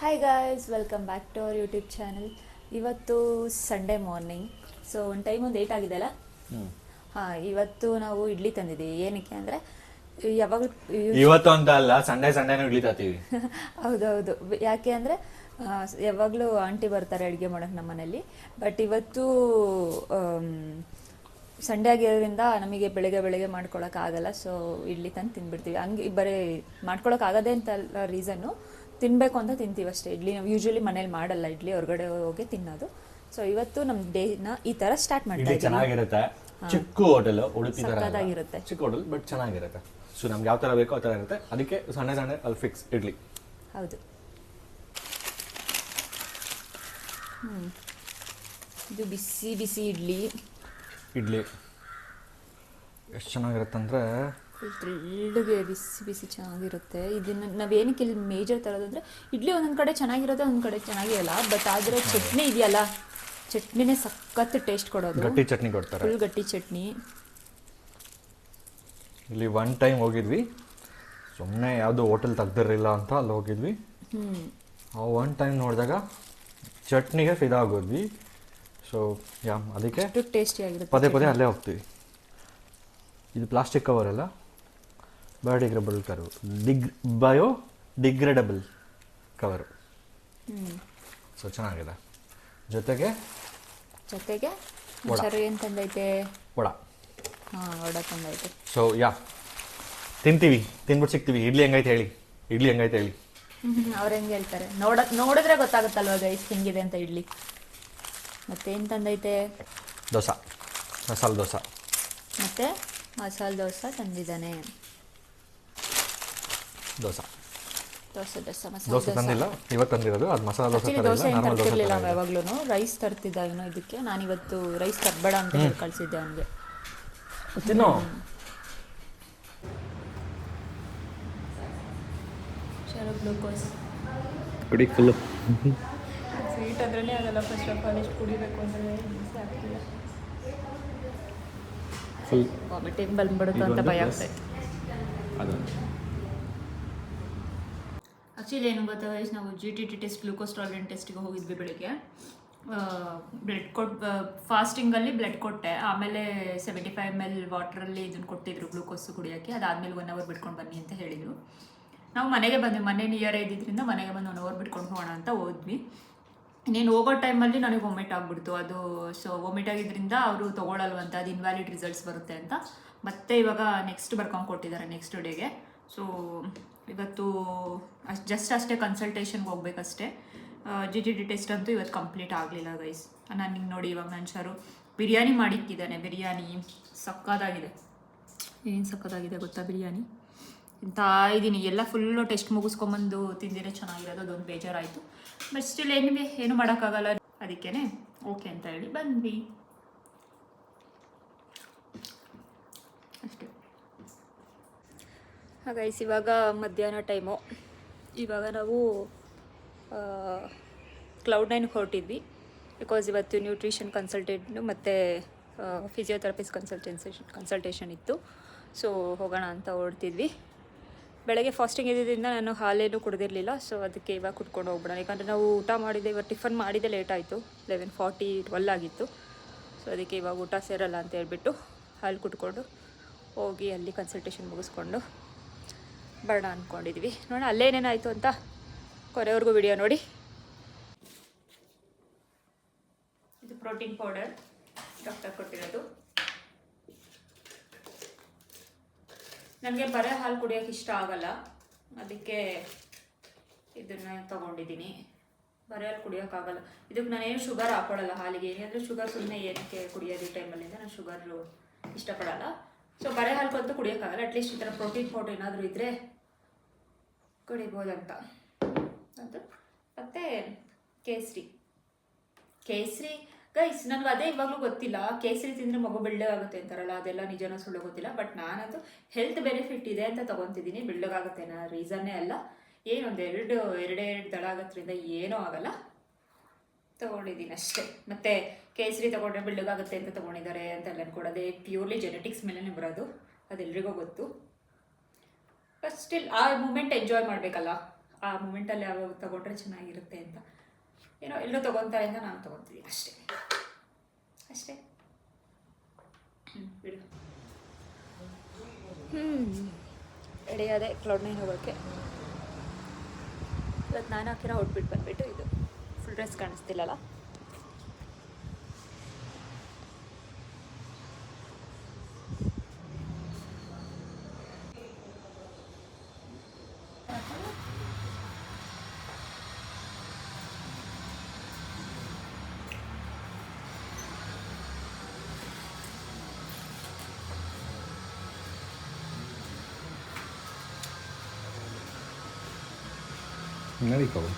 Hi guys welcome back to our YouTube channel ಇವತ್ತು Sunday morning so ಒಂದು time ಒಂದು eight ಆಗಿದೆ ಅಲ್ಲ? ಹಾ ಇವತ್ತು ನಾವು ಇಡ್ಲಿ ತಂದಿದ್ದೀವಿ. ಏನಕ್ಕೆ ಅಂದ್ರೆ ಯಾವಾಗಲೂ ಇವತ್ತು ಅಂತ ಅಲ್ಲ ಸಂಡೇ ಸಂಡೇನೂ ಇಡ್ಲಿ ತರ್ತೀವಿ. ಹೌದೌದು. ಯಾಕೆ ಅಂದ್ರೆ ಯಾವಾಗಲೂ ಆಂಟಿ ಬರ್ತಾರೆ ಅಡುಗೆ ಮಾಡೋಕೆ ನಮ್ಮ ಮನೇಲಿ ಬಟ್ ಇವತ್ತು ಸಂಡೇ ಆಗಿರೋದ್ರಿಂದ ನಮಗೆ ಬೆಳಗ್ಗೆ ಬೆಳಗ್ಗೆ ಮಾಡ್ಕೊಳಕ್ಕಾಗಲ್ಲ ಸೊ ಇಡ್ಲಿ ತಂದು ತಿಂದ್ಬಿಡ್ತೀವಿ. ಹಂಗೆ ಬರೀ ಆಗದೇ ಅಂತ ರೀಸನ್ನು ತಿನ್ನಬೇಕು ಅಂತ ತಿಂತೀವಿ ಅಷ್ಟೇ. ಇಡ್ಲಿ ನಾವು ಯೂಶ್ವಲಿ ಮನೇಲಿ ಮಾಡಲ್ಲ. ಇಡ್ಲಿ ಹೊರಗಡೆ ಹೋಗಿ ತಿನ್ನೋದು. ಸೊ ಇವತ್ತು ನಮ್ಮ ಡೇನ ಈ ಥರ ಸ್ಟಾರ್ಟ್ ಮಾಡ್ತಾ ಇಡ್ಲಿ ಇದ್ದೀವಿ ಚೆನ್ನಾಗಿರುತ್ತೆ. ಚಿಕ್ಕ ಹೋಟೆಲ್ ಉಡುಪಿ. ಚಿಕ್ಕ ಹೋಟೆಲ್ ಬಟ್ ಚೆನ್ನಾಗಿರುತ್ತೆ. ಸೊ ನಮ್ಗೆ ಯಾವ ತರ ಬೇಕೋ ಆ ತರ ಇರುತ್ತೆ. ಅದಕ್ಕೆ ಸಣ್ಣ ಸಣ್ಣ ಅಲ್ಲಿ ಫಿಕ್ಸ್ ಇಡ್ಲಿ. ಹೌದು. ಇದು ಬಿಸಿ ಬಿಸಿ ಇಡ್ಲಿ. ಇಡ್ಲಿ. ಎಷ್ಟು ಚೆನ್ನಾಗಿರುತ್ತೆ ಅಂದ್ರೆ ಫುಲ್ ತೆಳ್ಳಗೆ ಬಿಸಿ ಬಿಸಿ ಚೆನ್ನಾಗಿರುತ್ತೆ. ಇದನ್ನ ನಾವೇನಕ್ಕೆ ಇಲ್ಲಿ ಮೇಜರ್ ತರೋದಂದ್ರೆ ಇಡ್ಲಿ ಒಂದೊಂದು ಕಡೆ ಚೆನ್ನಾಗಿರುತ್ತೆ ಒಂದೊಂದು ಕಡೆ ಚೆನ್ನಾಗಿರಲ್ಲ ಬಟ್ ಆದರೆ ಚಟ್ನಿ ಇದೆಯಲ್ಲ ಚಟ್ನಿನೇ ಸಖತ್ ಟೇಸ್ಟ್ ಕೊಡೋದು. ಗಟ್ಟಿ ಚಟ್ನಿ ಕೊಡ್ತಾರೆ. ಫುಲ್ ಗಟ್ಟಿ ಚಟ್ನಿ. ಇಲ್ಲಿ ಒನ್ ಟೈಮ್ ಹೋಗಿದ್ವಿ. ಸುಮ್ಮನೆ ಯಾವುದು ಹೋಟೆಲ್ ತೆಗ್ದಿರಲಿಲ್ಲ ಅಂತ ಅಲ್ಲಿ ಹೋಗಿದ್ವಿ. ಆ ಒನ್ ಟೈಮ್ ನೋಡಿದಾಗ ಚಟ್ನಿಗೆ ಫಿದಾ ಆಗೋದ್ವಿ. ಸೊ ಯಾ ಅದಕ್ಕೆ ಟೇಸ್ಟಿ ಟೇಸ್ಟಿಯಾಗಿರುತ್ತೆ ಪದೇ ಪದೇ ಅಲ್ಲೇ ಹೋಗ್ತೀವಿ. ಇದು ಪ್ಲಾಸ್ಟಿಕ್ ಕವರ್ ಅಲ್ಲ? ಬಯೋಡಿಗ್ರೇಬಲ್ ಕರು. Dig biodegradable cover. ಸೊ ಚೆನ್ನಾಗಿದೆ. ಜೊತೆಗೆ ಜೊತೆಗೆ ಏನು ತಂದೈತೆ? ವಡ. ಹಾಂ ವಡ ತಂದೈತೆ. ಸೊ ಯಾ. ತಿಂತೀವಿ. ತಿನ್ಬಿಟ್ಟು ಸಿಗ್ತೀವಿ. ಇಡ್ಲಿ ಹೆಂಗೈತೆ ಹೇಳಿ. ಇಡ್ಲಿ ಹೆಂಗೈತೆ ಹೇಳಿ. ಅವ್ರು ಹೆಂಗೆ ಹೇಳ್ತಾರೆ? ನೋಡ ನೋಡಿದ್ರೆ ಗೊತ್ತಾಗುತ್ತಲ್ವ ಗೈಸ್ ಹೆಂಗಿದೆ ಅಂತ ಇಡ್ಲಿ? ಮತ್ತೇನು ತಂದೈತೆ? ದೋಸೆ. ಮಸಾಲೆ ದೋಸೆ. ಮತ್ತೆ ಮಸಾಲೆ ದೋಸೆ ತಂದಿದ್ದಾನೆ. ದೋಸೆ. ದೋಸೆ ದೋಸೆ ಮಸಾಲೆ ದೋಸೆ ತಂದಿಲ್ಲ? ಇವತ್ತು ತಂದಿರೋದು? ಅದು ಮಸಾಲೆ ದೋಸೆ ಆಕ್ಚುಲಿ ಥರ ದೋಸೆ ಏನು ನಾರ್ಮಲ್ ದೋಸೆ ತರ್ತಿರ್ಲಿಲ್ಲ ಯಾವಾಗ್ಲೂ ರೈಸ್ ತರ್ತಿದ್ದ ಏನೋ ಇದಕ್ಕೆ. ನಾನಿವತ್ತು ರೈಸ್ ತರಬೇಡ ಅಂತ ಹೇಳಿ ಕಳಿಸಿದ್ದೆ ಅವನಿಗೆ. ತಿನ್ನು. ಗ್ಲೂಕೋಸ್. ಕುಡಿ ಫುಲ್ಲು. ಸ್ವೀಟ್ ಅದ್ರಲ್ಲೇ ಅದೆಲ್ಲ ಫಸ್ಟ್ ಆಫ್ ಆಲ್ ಎಷ್ಟು ಕುಡಿಬೇಕು ಅಂದರೆ ಆಗ್ತಿಲ್ಲ. ಫುಲ್. ವಾಮಿಟಿಂಗ್ ಬಂದ್ಬಿಡುತ್ತೆ ಅಂತ ಭಯ. ಆಗ್ತೈತೆ. ಅದೊಂದು. ಆ್ಯಕ್ಚುಲಿ ಏನು ಗೊತ್ತಾ ನಾವು G T T test glucose tolerant ಟೆಸ್ಟಿಗೆ ಹೋಗಿದ್ವಿ ಬೆಳಿಗ್ಗೆ. ಬ್ಲಡ್ ಕೊಟ್ ಫಾಸ್ಟಿಂಗಲ್ಲಿ ಬ್ಲಡ್ ಕೊಟ್ಟೆ. ಆಮೇಲೆ ಸೆವೆಂಟಿ ಫೈವ್ ಎಂ ಎಲ್ ವಾಟ್ರಲ್ಲಿ ಇದನ್ನು ಕೊಟ್ಟಿದ್ರು ಗ್ಲೂಕೋಸ್ ಕುಡಿಯೋಕ್ಕೆ. ಅದಾದಮೇಲೆ ಒನ್ ಅವರ್ ಬಿಟ್ಕೊಂಡು ಬನ್ನಿ ಅಂತ ಹೇಳಿದರು. ನಾವು ಮನೆಗೆ ಬಂದ್ವಿ. ಮನೆ ನಿಯರ್ ಇದ್ದಿದ್ದರಿಂದ ಮನೆಗೆ ಬಂದು ಒನ್ ಅವರ್ ಬಿಟ್ಕೊಂಡು ಹೋಗೋಣ ಅಂತ ಹೋದ್ವಿ. ನೀನು ಹೋಗೋ ಟೈಮಲ್ಲಿ ನನಗೆ ವೊಮಿಟ್ ಆಗಿಬಿಡ್ತು. ಅದು ಸೊ ವೊಮಿಟ್ ಆಗಿದ್ದರಿಂದ ಅವರು ತೊಗೊಳಲ್ವಂತ ಅದು ಇನ್ವ್ಯಾಲಿಡ್ ರಿಸಲ್ಟ್ಸ್ ಬರುತ್ತೆ ಅಂತ. ಮತ್ತೆ ಇವಾಗ ನೆಕ್ಸ್ಟ್ ಬರ್ಕೊಂಡು ಕೊಟ್ಟಿದ್ದಾರೆ ನೆಕ್ಸ್ಟ್ ಡೇಗೆ ಸೊ ಇವತ್ತು ಅಷ್ಟು ಜಸ್ಟ್ ಅಷ್ಟೇ ಕನ್ಸಲ್ಟೇಷನ್ಗೆ ಹೋಗ್ಬೇಕಷ್ಟೇ. ಜಿ ಜಿ ಡಿ ಟೆಸ್ಟ್ ಅಂತೂ ಇವತ್ತು ಕಂಪ್ಲೀಟ್ ಆಗಲಿಲ್ಲ ಗೈಸ್ ನಾನು ನಿಂಗೆ ನೋಡಿ ಇವಾಗ ಶಾರು ಬಿರಿಯಾನಿ ಮಾಡಿಕ್ಕಿದ್ದಾನೆ ಬಿರಿಯಾನಿ. ಸಕ್ಕದಾಗಿದೆ. ಏನು ಸಕ್ಕದಾಗಿದೆ ಗೊತ್ತಾ ಬಿರಿಯಾನಿ? ಇಂತ ಇದ್ದೀನಿ ಎಲ್ಲ ಫುಲ್ಲು ಟೆಸ್ಟ್ ಮುಗಿಸ್ಕೊಂಬಂದು ತಿಂದಿರೋ ಚೆನ್ನಾಗಿರೋದು, ಅದೊಂದು ಬೇಜಾರಾಯಿತು. ಬಟ್ ಸ್ಟಿಲ್ ಏನಿವೆ ಏನು ಮಾಡೋಕ್ಕಾಗಲ್ಲ. ಅದಕ್ಕೇ ಓಕೆ ಅಂತ ಹೇಳಿ ಬಂದ್ವಿ ಅಷ್ಟೇ ಹಾಗೈಸ್ ಇವಾಗ ಮಧ್ಯಾಹ್ನ ಟೈಮು ಇವಾಗ ನಾವು ಕ್ಲೌಡ್ ನೈನ್ ಹೊರಟಿದ್ವಿ. ಬಿಕಾಸ್ ಇವತ್ತು ನ್ಯೂಟ್ರಿಷನ್ ಕನ್ಸಲ್ಟೆಂಟು ಮತ್ತು ಫಿಸಿಯೋಥೆರಪಿಸ್ಟ್ ಕನ್ಸಲ್ಟೆನ್ಸೇಷನ್ ಕನ್ಸಲ್ಟೇಷನ್ ಇತ್ತು. ಸೊ ಹೋಗೋಣ ಅಂತ ಹೊರಡ್ತಿದ್ವಿ ಬೆಳಗ್ಗೆ ಫಾಸ್ಟಿಂಗ್ ಇದ್ದಿದ್ದರಿಂದ ನಾನು ಹಾಲೇನು ಕುಡ್ದಿರಲಿಲ್ಲ. ಸೊ ಅದಕ್ಕೆ ಇವಾಗ ಕುಟ್ಕೊಂಡು ಹೋಗ್ಬಿಡೋಣ. ಯಾಕಂದರೆ ನಾವು ಊಟ ಮಾಡಿದ್ದೆ, ಇವಾಗ ಟಿಫನ್ ಮಾಡಿದ್ದೆ ಲೇಟ್ ಆಯಿತು. ಲೆವೆನ್ ಫಾರ್ಟಿ ಟ್ವೆಲ್ ಆಗಿತ್ತು. ಸೊ ಅದಕ್ಕೆ ಇವಾಗ ಊಟ ಸೇರಲ್ಲ ಅಂತ ಹೇಳ್ಬಿಟ್ಟು ಹಾಲು ಕುಟ್ಕೊಂಡು ಹೋಗಿ ಅಲ್ಲಿ ಕನ್ಸಲ್ಟೇಷನ್ ಮುಗಿಸ್ಕೊಂಡು ಬರೋಣ ಅಂದ್ಕೊಂಡಿದ್ವಿ ನೋಡೋಣ ಅಲ್ಲೇನೇನಾಯಿತು ಅಂತ ಕೊನೆವರೆಗೂ ವಿಡಿಯೋ ನೋಡಿ. ಇದು ಪ್ರೋಟೀನ್ ಪೌಡರ್ ಡಾಕ್ಟರ್ ಕೊಟ್ಟಿರೋದು. ನನಗೆ ಬರೆ ಹಾಲು ಕುಡಿಯೋಕೆ ಇಷ್ಟ ಆಗಲ್ಲ. ಅದಕ್ಕೆ ಇದನ್ನು ತಗೊಂಡಿದ್ದೀನಿ. ಬರೆ ಹಾಲು ಕುಡಿಯೋಕ್ಕಾಗಲ್ಲ ಇದಕ್ಕೆ ನಾನೇನು ಶುಗರ್ ಹಾಕೊಳ್ಳಲ್ಲ ಹಾಲಿಗೆ. ಏನಾದರೂ ಶುಗರ್ ಸುಮ್ಮನೆ ಏನಕ್ಕೆ ಕುಡಿಯೋದು ಟೈಮಲ್ಲಿಂದ ನಾನು ಶುಗರು ಇಷ್ಟಪಡಲ್ಲ. ಸೊ ಬರೆ ಹಾಲ್ಗಂತೂ ಕುಡಿಯೋಕ್ಕಾಗಲ್ಲ ಅಟ್ಲೀಸ್ಟ್ ಈ ಥರ ಪ್ರೋಟೀನ್ ಪೌಡರ್ ಏನಾದರೂ ಇದ್ದರೆ ಕುಡಿಬೋದಂತ. ಅದು. ಮತ್ತು ಕೇಸರಿ. ಕೇಸರಿ? ಗೈಸ್ ನನಗೆ ಅದೇ ಇವಾಗಲೂ ಗೊತ್ತಿಲ್ಲ. ಕೇಸರಿ ತಿಂದರೆ ಮಗು ಬೆಳ್ಳಗಾಗುತ್ತೆ ಅಂತಾರಲ್ಲ, ಅದೆಲ್ಲ ನಿಜನೋ ಸುಳ್ಳು ಗೊತ್ತಿಲ್ಲ. ಬಟ್ ನಾನದು ಹೆಲ್ತ್ ಬೆನಿಫಿಟ್ ಇದೆ ಅಂತ ತೊಗೊತಿದ್ದೀನಿ. ಬೆಳ್ಳಗಾಗುತ್ತೆ ಅನ್ನೋ ರೀಸನ್ನೇ ಅಲ್ಲ. ಏನೊಂದು ಎರಡು ಎರಡೇ ಎರಡು ದಳ ಆಗೋದ್ರಿಂದ ಏನೂ ಆಗಲ್ಲ. ತೊಗೊಂಡಿದ್ದೀನಿ ಅಷ್ಟೇ. ಮತ್ತು ಕೇಸರಿ ತೊಗೊಂಡ್ರೆ ಬೆಳ್ಳಗಾಗುತ್ತೆ ಅಂತ ತೊಗೊಂಡಿದ್ದಾರೆ ಅಂತೆಲ್ಲ ಅನ್ಕೊಡೋದೇ ಪ್ಯೂರ್ಲಿ ಜೆನೆಟಿಕ್ಸ್ ಮೇಲೇ ಬರೋದು. ಅದೆಲ್ರಿಗೂ ಗೊತ್ತು. ಬಟ್ ಸ್ಟಿಲ್ ಆ ಮೂಮೆಂಟ್ ಎಂಜಾಯ್ ಮಾಡಬೇಕಲ್ಲ. ಆ ಮೂಮೆಂಟಲ್ಲಿ ಯಾವಾಗ ತಗೊಂಡ್ರೆ ಚೆನ್ನಾಗಿರುತ್ತೆ ಅಂತ. ಏನೋ ಎಲ್ಲರೂ ತೊಗೊತಾರೆ ಅಂತ ನಾನು ತೊಗೊತೀನಿ. ಅಷ್ಟೇ. ಅಷ್ಟೇ. ಬಿಡು. ಹ್ಞೂ ರೆಡಿ ಅದೇ ಕ್ಲೌಡ್ ನೈನ್ ಹೋಗೋಕ್ಕೆ ಇವತ್ತು ನಾನು ಹಾಕಿರೋ ಔಟ್ಬಿಟ್ ಬಂದುಬಿಟ್ಟು ಇದು. Full dress ಕಾಣಿಸ್ತಿಲ್ಲಲ್ಲ? ನಡಿಕವು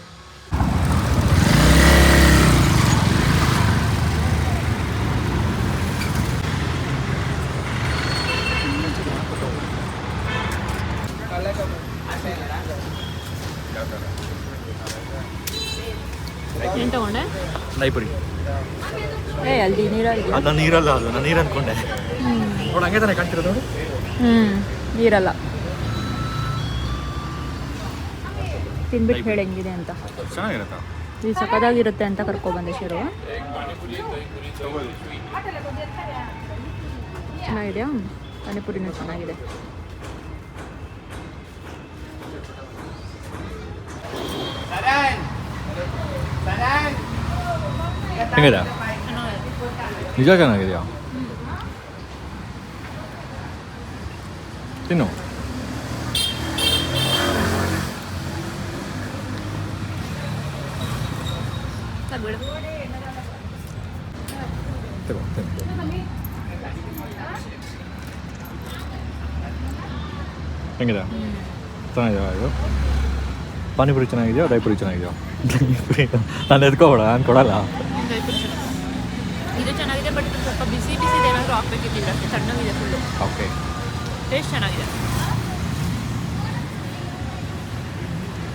ಏನು ತಗೊಂಡೆ ದೈಪುರಿ ಏ ಅಲ್ಲಿ ನೀರಲ್ಲಿ ಅದು ನಾನು ನೀರಲ್ಲ ಅದು ನಾನು ನೀರು ಅನ್ಕೊಂಡೆ ನೋಡಿ ಹಂಗೆ ತಾನೇ ಕಾಣ್ತಿರೋದು ನೋಡಿ ಹ್ಞೂ ನೀರಲ್ಲ ತಿನ್ಬಿಟ್ಟು ಹೇಳಿ ಹೆಂಗಿದೆ ಅಂತ. ಚೆನ್ನಾಗಿರುತ್ತಾ? ಇದು ಸಖತ್ತಾಗಿರುತ್ತೆ ಅಂತ ಕರ್ಕೊಬಂದೆ ಶರು. ಚೆನ್ನಾಗಿದೆಯಾ? ಪಾನಿಪುರಿನೂ ಚೆನ್ನಾಗಿದೆ. ಹೆಂಗಿದೆ ನಿಜ ಚೆನ್ನಾಗಿದೆಯಾ? ತಿನ್ನು. ಹೆಂಗಿದೆ? ಚೆನ್ನಾಗಿದೆಯಾ ಇದು? ಪಾನಿಪುರಿ ಚೆನ್ನಾಗಿದೆಯಾ ಡೈಪುರಿ ಚೆನ್ನಾಗಿದೆಯಾ? ದೈಪುರಿ ನಾನು ಎತ್ಕೋಬೇಡ ನಾನು ಕೊಡಲ್ಲ. ಇದು ಚೆನ್ನಾಗಿದೆ ಬಟ್ ಸ್ವಲ್ಪ ಬಿಸಿ ಬಿಸಿ ಏನಾದರೂ ಹಾಕ್ಬೇಕಿತ್ತು ಇದಕ್ಕೆ. ತಣ್ಣಗಿದೆ ಫುಲ್ಲು ಓಕೆ ಟೇಸ್ಟ್ ಚೆನ್ನಾಗಿದೆ.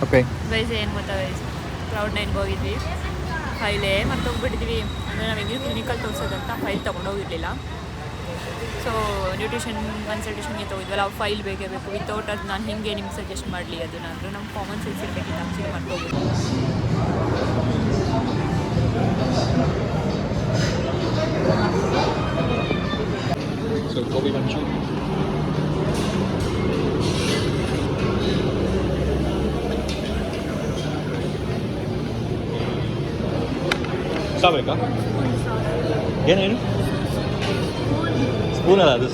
ಓಕೆ ವಯಸ್ಸು ಏನು ಗೊತ್ತಾ ವಯಸ್ಸು ಕ್ರೌಡ್ ನೈನ್ಗೆ ಹೋಗಿದ್ವಿ ಫೈಲೇ ಮರ್ತೋಗ್ಬಿಟ್ಟಿದ್ವಿ. ಅಂದರೆ ನಾವು ಹೆಂಗೆ ಕ್ಲಿನಿಕಲ್ಲಿ ತೋರಿಸೋದಂತ ಫೈಲ್ ತೊಗೊಂಡೋಗಿರಲಿಲ್ಲ. ಸೊ ನ್ಯೂಟ್ರಿಷನ್ ಕನ್ಸಲ್ಟೇಷನ್ಗೆ ತೊಗೊಂಡಿದ್ವಲ್ಲ ಆ ಫೈಲ್ ಬೇಕೇ ಬೇಕು. ವಿತೌಟ್ ಅದು ನಾನು ಹಿಂಗೆ ನಿಮ್ಗೆ ಸಜೆಸ್ಟ್ ಮಾಡಲಿ ಅದನ್ನ ಅಂದರೆ ನಮ್ಮ ಕಾಮನ್ ಸೆನ್ಸ್ ಇರಬೇಕಿತ್ತು. ಆ್ಯಕ್ಚುಲಿ ಮರ್ತೋಗ್ಬಿಟ್ಟು ಸಾಬೇಕಾ ಏನೇನು ಸ್ಪೂನ್ ಅಲ್ಲ ಅದು.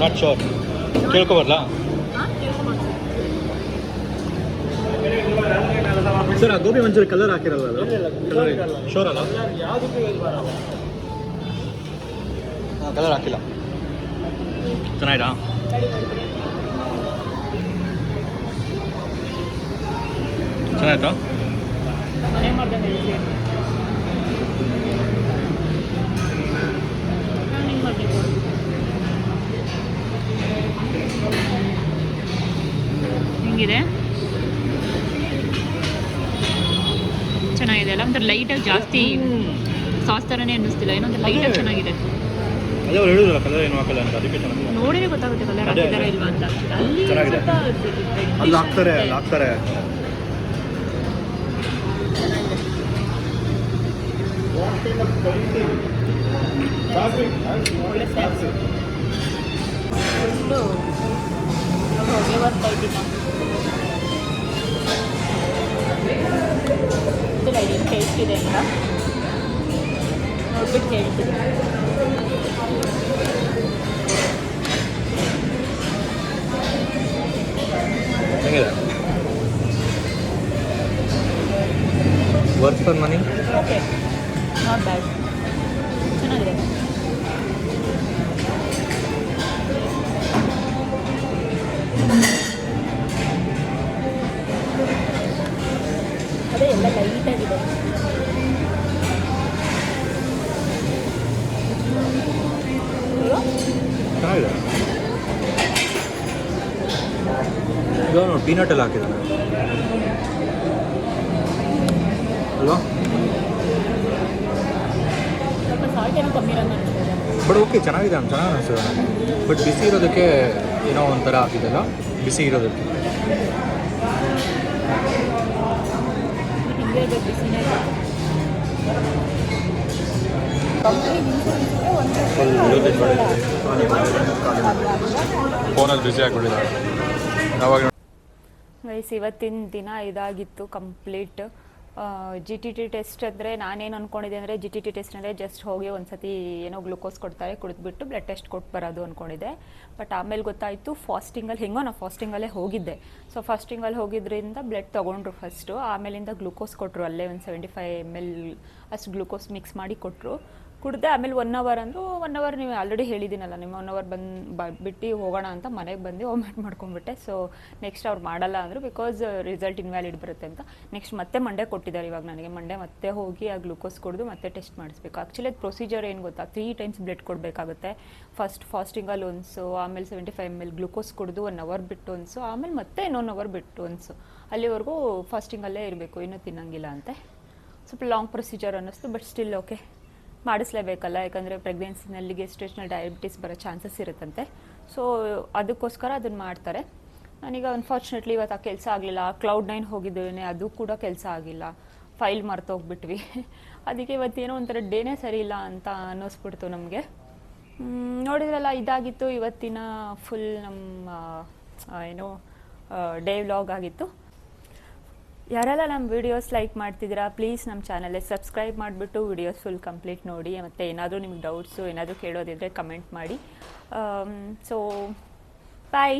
ನಾಟ್ ಶೋರ್ ಕೇಳ್ಕೊಬರ್ಲಾ ಸರ್ ಆ ಗೋಬಿ ಮಂಚೂರಿ ಕಲರ್ ಹಾಕಿರಲ್ಲ ಅದು? ಶೋರ್ ಅಲ್ಲ? ಹಾಂ ಕಲರ್ ಹಾಕಿಲ್ಲ. ಚೆನ್ನಾಗಿದಾ ಚೆನ್ನಾಯ್ತಾ? ಜಾಸ್ತಿ ಸಾಸ್ ಥರನೇ ಅನ್ನಿಸ್ತಿಲ್ಲ. ಏನೋ ಒಂದು ಲೈಟಾಗಿ ಚೆನ್ನಾಗಿದೆ. ಅದೇ ಅವ್ರು ಹೇಳಿದ್ರಲ್ಲ ಕಲರ್ ಏನು ಹಾಕಲ್ಲ ಅಂತ ಅದಕ್ಕೆ ಚೆನ್ನಾಗಿದೆ ನೋಡಿದ್ರೆ ಗೊತ್ತಾಗುತ್ತೆ ಕಲರ್ ಅದೇ, ಹಾಕಿದಾರ ಇಲ್ವಾ ಅಂತ. ಅಲ್ಲಿ ಚೆನ್ನಾಗಿದೆ. ಅಲ್ಲಿ ಹಾಕ್ತಾರೆ ಅಲ್ಲಿ ಹಾಕ್ತಾರೆ. ಒಳ್ಳೆ ಸ್ನ್ಯಾಕ್ಸ್ ಫುಲ್ಲು ಹೊಗೆ ಬರ್ತಾ ಇದ್ದೀನಿ ಗೊತ್ತಿಲ್ಲ ಇದೇನು ಟೇಸ್ಟ್ ಇದೆ ಅಂತ ನೋಡ್ಬಿಟ್ಟು ಹೇಳ್ತೀನಿ ಹೆಂಗಿದೆ work for money okay not bad ಚೆನ್ನಾಗಿದೆ ಪೀನಟ್ ಎಲ್ಲ ಹಾಕಿದ್ದಾನೆ ಅಲ್ವಾ? ಬಟ್ ಓಕೆ ಚೆನ್ನಾಗಿದೆ ಅಂತ ಚೆನ್ನಾಗಿ ಅನಿಸ್ತದೆ ಬಟ್ ಬಿಸಿ ಇರೋದಕ್ಕೆ ಏನೋ ಒಂಥರ ಇದೆಲ್ಲ ಬಿಸಿ ಇರೋದಕ್ಕೆ. ಫೋನಲ್ಲಿ ಬಿಸಿ ಆಗಿಬಿಟ್ಟಿದೆ ಯಾವಾಗ ಗೈಸ್ ಇವತ್ತಿನ ದಿನ ಇದಾಗಿತ್ತು complete. G T T test ಅಂದರೆ ನಾನೇನು ಅಂದ್ಕೊಂಡಿದ್ದೆ ಅಂದರೆ ಜಿ ಟಿ ಟಿ ಟೆಸ್ಟ್ ಅಂದರೆ ಜಸ್ಟ್ ಹೋಗಿ ಒಂದು ಸತಿ ಏನೋ ಗ್ಲುಕೋಸ್ ಕೊಡ್ತಾರೆ, ಕುಡಿದ್ಬಿಟ್ಟು ಬ್ಲಡ್ ಟೆಸ್ಟ್ ಕೊಟ್ಟು ಬರೋದು ಅಂದ್ಕೊಂಡಿದ್ದೆ ಬಟ್ ಆಮೇಲೆ ಗೊತ್ತಾಯಿತು ಫಾಸ್ಟಿಂಗಲ್ಲಿ ಹೆಂಗೋ ನಾನು ಫಾಸ್ಟಿಂಗಲ್ಲೇ ಹೋಗಿದ್ದೆ. ಸೊ ಫಾಸ್ಟಿಂಗಲ್ಲಿ ಹೋಗಿದ್ರಿಂದ ಬ್ಲಡ್ ತೊಗೊಂಡ್ರು ಫಸ್ಟು ಆಮೇಲಿಂದ ಗ್ಲುಕೋಸ್ ಕೊಟ್ಟರು ಅಲ್ಲೇ ಒಂದು ಸೆವೆಂಟಿ ಫೈವ್ ಎಂ ಎಲ್ ಅಷ್ಟು ಗ್ಲೂಕೋಸ್ ಮಿಕ್ಸ್ ಮಾಡಿ ಕೊಟ್ಟರು ಕುಡ್ದೆ ಆಮೇಲೆ ಒನ್ ಅವರ್ ಅಂದರು ಒನ್ ಅವರ್ ನೀವು ಆಲ್ರೆಡಿ ಹೇಳಿದ್ದೀನಲ್ಲ ನಿಮ್ಮ ಒನ್ ಅವರ್ ಬಂದು ಬ, ಬಿಟ್ಟು ಹೋಗೋಣ ಅಂತ ಮನೆಗೆ ಬಂದು ವಾಮಿಟ್ ಮಾಡ್ಕೊಂಡ್ಬಿಟ್ಟೆ. ಸೊ ನೆಕ್ಸ್ಟ್ ಅವ್ರು ಮಾಡಲ್ಲ ಅಂದರು ಬಿಕಾಸ್ ರಿಸಲ್ಟ್ ಇನ್ವ್ಯಾಲಿಡ್ ಬರುತ್ತೆ ಅಂತ. ನೆಕ್ಸ್ಟ್ ಮತ್ತೆ ಮಂಡೇ ಕೊಟ್ಟಿದ್ದಾರೆ ಇವಾಗ ನನಗೆ. ಮಂಡೇ ಮತ್ತೆ ಹೋಗಿ ಆ ಗ್ಲೂಕೋಸ್ ಕುಡಿದು ಮತ್ತೆ ಟೆಸ್ಟ್ ಮಾಡಿಸ್ಬೇಕು. ಆ್ಯಕ್ಚುಲಿ ಅದು ಪ್ರೊಸೀಜರ್ ಏನು ಗೊತ್ತಾ? ತ್ರೀ ಟೈಮ್ಸ್ ಬ್ಲಡ್ ಕೊಡಬೇಕಾಗುತ್ತೆ. ಫಸ್ಟ್ ಫಾಸ್ಟಿಂಗಲ್ಲಿ ಒನ್ಸು ಆಮೇಲೆ seventy five M L glucose ಕುಡಿದು ಒನ್ ಅವರ್ ಬಿಟ್ಟು ಒನ್ಸು ಆಮೇಲೆ ಮತ್ತೆ ಇನ್ನೊಂದು ಅವರ್ ಬಿಟ್ಟು ಒನ್ಸು ಅಲ್ಲಿವರೆಗೂ ಫಾಸ್ಟಿಂಗಲ್ಲೇ ಇರಬೇಕು, ಇನ್ನೂ ತಿನ್ನಂಗಿಲ್ಲ ಅಂತೆ. ಸ್ವಲ್ಪ ಲಾಂಗ್ ಪ್ರೊಸೀಜರ್ ಅನ್ನಿಸ್ತು ಬಟ್ ಸ್ಟಿಲ್ ಓಕೆ ಮಾಡಿಸ್ಲೇಬೇಕಲ್ಲ, ಯಾಕಂದರೆ ಪ್ರೆಗ್ನೆನ್ಸಿನಲ್ಲಿ ಗೆಸ್ಟೇಷನಲ್ ಡಯಾಬಿಟಿಸ್ ಬರೋ ಚಾನ್ಸಸ್ ಇರುತ್ತಂತೆ. ಸೊ ಅದಕ್ಕೋಸ್ಕರ ಅದನ್ನು ಮಾಡ್ತಾರೆ. ನನಗೆ ಅನ್ಫಾರ್ಚುನೇಟ್ಲಿ ಇವತ್ತು ಆ ಕೆಲಸ ಆಗಲಿಲ್ಲ. ಕ್ಲೌಡ್ ನೈನ್ ಹೋಗಿದ್ದೇನೆ, ಅದು ಕೂಡ ಕೆಲಸ ಆಗಿಲ್ಲ. ಫೈಲ್ ಮರ್ತೋಗ್ಬಿಟ್ವಿ. ಅದಕ್ಕೆ ಇವತ್ತೇನೋ ಒಂಥರ ಡೇನೇ ಸರಿ ಇಲ್ಲ ಅಂತ ಅನ್ನಿಸ್ಬಿಡ್ತು ನಮಗೆ. ನೋಡಿದ್ರಲ್ಲ, ಇದಾಗಿತ್ತು ಇವತ್ತಿನ ಫುಲ್ ನಮ್ಮ ಏನು ಡೇ ವ್ಲಾಗ್ ಆಗಿತ್ತು. ಯಾರೆಲ್ಲ ನಮ್ಮ ವಿಡಿಯೋಸ್ ಲೈಕ್ ಮಾಡ್ತಿದ್ದೀರಾ ಪ್ಲೀಸ್ ನಮ್ಮ ಚಾನಲ್ಗೆ ಸಬ್ಸ್ಕ್ರೈಬ್ ಮಾಡಿಬಿಟ್ಟು ವೀಡಿಯೋಸ್ ಫುಲ್ ಕಂಪ್ಲೀಟ್ ನೋಡಿ, ಮತ್ತು ಏನಾದರೂ ನಿಮ್ಗೆ ಡೌಟ್ಸು ಏನಾದರೂ ಕೇಳೋದಿದ್ರೆ ಕಮೆಂಟ್ ಮಾಡಿ. So bye